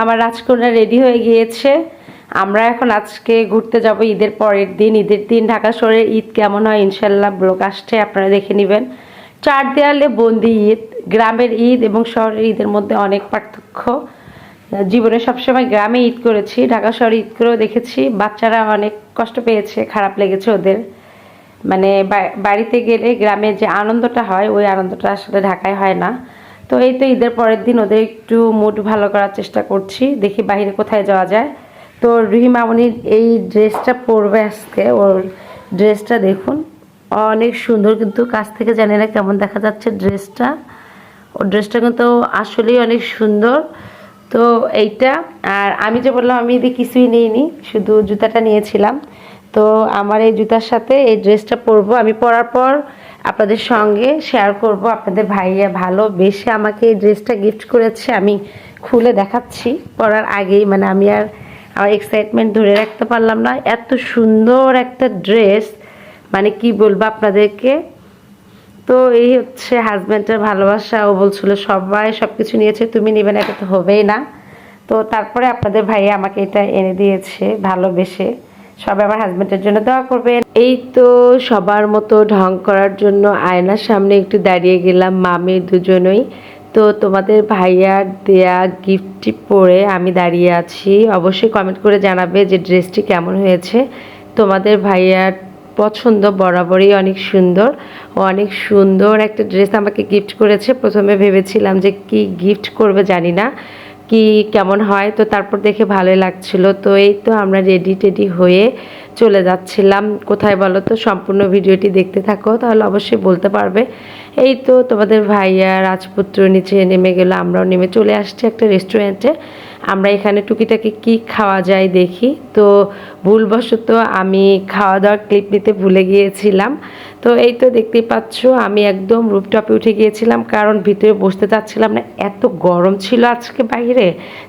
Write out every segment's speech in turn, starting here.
আমার রাজকন্যা রেডি হয়ে গিয়েছে। আমরা এখন আজকে ঘুরতে যাব ঈদের পরের দিন। ঈদের দিন ঢাকা শহরের ঈদ কেমন হয় ইনশাল্লাহ ব্লগ আসছে, আপনারা দেখে নেবেন। চার দেয়ালে বন্দি ঈদ, গ্রামের ঈদ এবং শহরের ঈদের মধ্যে অনেক পার্থক্য। জীবনে সবসময় গ্রামে ঈদ করেছি, ঢাকা শহরে ঈদ করেও দেখেছি। বাচ্চারা অনেক কষ্ট পেয়েছে, খারাপ লেগেছে ওদের। মানে বাড়িতে গেলে গ্রামে যে আনন্দটা হয়, ওই আনন্দটা আসলে ঢাকায় হয় না। তো এই তো ঈদের পরের দিন ওদের একটু মুড ভালো করার চেষ্টা করছি। দেখি বাইরে কোথায় যাওয়া যায়। তো রুহি মামনির এই ড্রেসটা পরবে আজকে। ওর ড্রেসটা দেখুন। অনেক সুন্দর কিন্তু কাছ থেকে জানি না কেমন দেখা যাচ্ছে ড্রেসটা ওর ড্রেসটা কিন্তু আসলেই অনেক সুন্দর। তো এইটা, আর আমি যে বললাম আমি এদিকে কিছুই নিইনি, শুধু জুতাটা নিয়েছিলাম। তো আমার এই জুতার সাথে এই ড্রেসটা পরবো। আমি পরার পর আপনাদের সঙ্গে শেয়ার করব। আপনাদের ভাইয়া ভালোবেসে আমাকে এই ড্রেসটা গিফট করেছে, আমি খুলে দেখাচ্ছি। পরার আগেই মানে আমি আর আমার এক্সাইটমেন্ট ধরে রাখতে পারলাম না। এত সুন্দর একটা ড্রেস মানে কি বলব আপনাদেরকে? তো এই হচ্ছে হাজব্যান্ডের ভালোবাসা। ও বলছিল, সবাই সব কিছু নিয়েছে, তুমি নিবে না, এটা তো হবেই না। তো তারপরে আপনাদের ভাইয়া আমাকে এটা এনে দিয়েছে ভালোবেসে সবাই আমার হাজব্যান্ডের জন্য দোয়া করবেন। এই তো সবার মতো ঢং করার জন্য আয়নার সামনে একটু দাঁড়িয়ে গেলাম মামির দুজনই। তো তোমাদের ভাইয়ার দেয়া গিফটটি পরে আমি দাঁড়িয়ে আছি। অবশ্যই কমেন্ট করে জানাবে যে ড্রেসটি কেমন হয়েছে। তোমাদের ভাইয়ার পছন্দ বরাবরই অনেক সুন্দর। অনেক সুন্দর একটা ড্রেস আমাকে গিফট করেছে। প্রথমে ভেবেছিলাম যে কি গিফট করবে জানি না। কি কেমন হয়? তো তারপর দেখে ভালোই লাগছিল। তো এই তো আমরা রেডি টেডি হয়ে চলে যাচ্ছিলাম। কোথায় বলো তো? সম্পূর্ণ ভিডিওটি দেখতে থাকো, তাহলে অবশ্যই বলতে পারবে। এই তো তোমাদের ভাইয়া রাজপুত্র নিচে নেমে গেল, আমরাও নেমে চলে আসছি একটা রেস্টুরেন্টে আমরা এখানে টুকিটাকি কি খাওয়া যায় দেখি। তো ভুলবশত আমি খাওয়া দাওয়ার ক্লিপ নিতে ভুলে গিয়েছিলাম। তো এই তো দেখতেই পাচ্ছ, আমি একদম রুপটপে উঠে গিয়েছিলাম, কারণ ভিতরে বসতে চাচ্ছিলাম না। এত গরম ছিল আজকে বাইরে,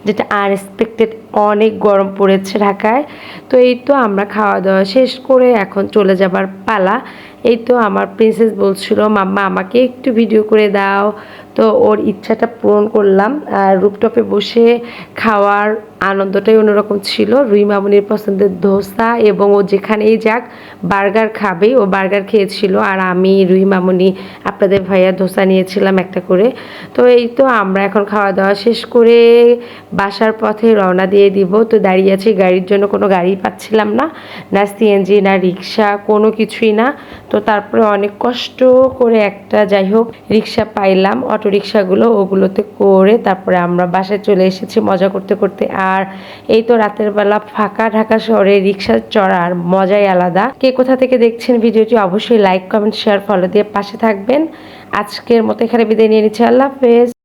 যেটা আনএক্সপেক্টেড অনেক গরম পড়েছে ঢাকায়। তো এই তো আমরা খাওয়া দাওয়া শেষ করে এখন চলে যাবার পালা। এই তো আমার প্রিন্সেস বলছিল, মাম্মা, আমাকে একটু ভিডিও করে দাও। তো ওর ইচ্ছাটা পূরণ করলাম। আর রুপটপে বসে খাওয়ার আনন্দটাই অন্যরকম ছিল। রুই মামুনির পছন্দের ধোসা এবং ও যেখানেই যাক বার্গার খাবে ও বার্গার খেয়েছিল আর আমি, রুই মামুনি, আপনাদের ভাইয়া ধোসা নিয়েছিলাম একটা করে। তো এই তো আমরা এখন খাওয়া দাওয়া শেষ করে বাসার পথে রওনা দিয়ে দিব। তো দাঁড়িয়ে আছি, গাড়ির জন্য কোনো গাড়ি পাচ্ছিলাম না। না সিএনজি না রিক্সা, কোনো কিছুই না। তো তারপরে অনেক কষ্ট করে একটা যাই হোক রিক্সা পাইলাম, অটো রিক্সাগুলো ওগুলোতে করে তারপরে আমরা বাসায় চলে এসেছি মজা করতে করতে। আর এই তো রাতের বেলা ফাঁকা ঢাকা শহরে রিক্সা চড়ার মজাই আলাদা। কে কোথা থেকে দেখছেন ভিডিওটি অবশ্যই লাইক কমেন্ট শেয়ার ফলো দিয়ে পাশে থাকবেন। আজকের মতো এখানে বিদায় নিয়ে নিচ্ছি। আল্লাহ হাফেজ।